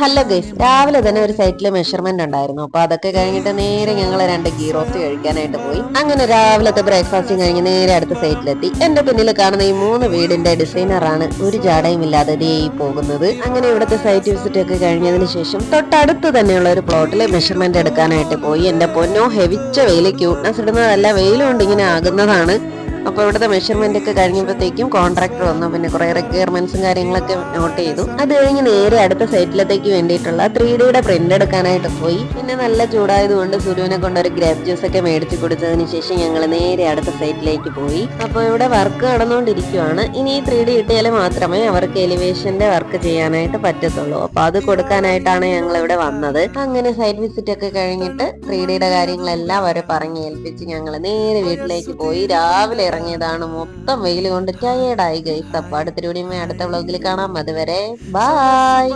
Hello guys രാവിലെ തന്നെ ഒരു സൈറ്റിൽ മെഷർമെന്റ് ഉണ്ടായിരുന്നു. അപ്പൊ അതൊക്കെ കഴിഞ്ഞിട്ട് നേരെ ഞങ്ങൾ രണ്ട് ഗീ റോസ്റ്റ് കഴിക്കാനായിട്ട് പോയി. അങ്ങനെ രാവിലത്തെ ബ്രേക്ക്ഫാസ്റ്റ് കഴിഞ്ഞ് നേരെ അടുത്ത സൈറ്റിലെത്തി എന്റെ പിന്നിൽ കാണുന്ന ഈ മൂന്ന് വീടിന്റെ ഡിസൈനറാണ് ഒരു ജാടയും ഇല്ലാതെ ഈ പോകുന്നത്. അങ്ങനെ ഇവിടുത്തെ സൈറ്റ് വിസിറ്റ് ഒക്കെ കഴിഞ്ഞതിന് ശേഷം തൊട്ടടുത്ത് തന്നെയുള്ള ഒരു പ്ലോട്ടിൽ മെഷർമെന്റ് എടുക്കാനായിട്ട് പോയി. എന്റെ പൊന്നോ ഹെവിച്ച വെയിൽ ക്യൂട്ട്നെസ് ഇടുന്നതല്ല വെയിലുകൊണ്ട് ഇങ്ങനെ ആകുന്നതാണ്. അപ്പോൾ ഇവിടുത്തെ മെഷർമെന്റ് ഒക്കെ കഴിഞ്ഞപ്പോഴത്തേക്കും കോൺട്രാക്ടർ വന്നു. പിന്നെ കുറേ റിക്വയർമെന്റ്സും കാര്യങ്ങളൊക്കെ നോട്ട് ചെയ്തു. അത് കഴിഞ്ഞ് നേരെ അടുത്ത സൈറ്റിലത്തേക്ക് വേണ്ടിയിട്ടുള്ള ത്രീ ഡിയുടെ പ്രിന്റ് എടുക്കാനായിട്ട് പോയി. പിന്നെ നല്ല ചൂടായതുകൊണ്ട് സുരുവിനെ കൊണ്ട് ഒരു ഗ്രേപ്പ് ജ്യൂസ് ഒക്കെ മേടിച്ച് കൊടുത്തതിന് ശേഷം ഞങ്ങൾ നേരെ അടുത്ത സൈറ്റിലേക്ക് പോയി. അപ്പോൾ ഇവിടെ വർക്ക് നടന്നുകൊണ്ടിരിക്കുവാണ് ഇനി ഈ ത്രീ ഡി കിട്ടിയാൽ മാത്രമേ അവർക്ക് എലിവേഷന്റെ വർക്ക് ചെയ്യാനായിട്ട് പറ്റത്തുള്ളൂ. അപ്പോൾ അത് കൊടുക്കാനായിട്ടാണ് ഞങ്ങൾ ഇവിടെ വന്നത്. അങ്ങനെ സൈറ്റ് വിസിറ്റ് ഒക്കെ കഴിഞ്ഞിട്ട് ത്രീ ഡിയുടെ കാര്യങ്ങളെല്ലാം അവരെ പറഞ്ഞ് ഏൽപ്പിച്ച് ഞങ്ങൾ നേരെ വീട്ടിലേക്ക് പോയി. രാവിലെ ഇറങ്ങിയതാണ്. മൊത്തം വെയിൽ കൊണ്ട് ടയേർഡായി ഗൈസ് അപ്പൊ അടുത്ത വീഡിയോ അടുത്ത വ്ളോഗിൽ കാണാം. അതുവരെ ബായ്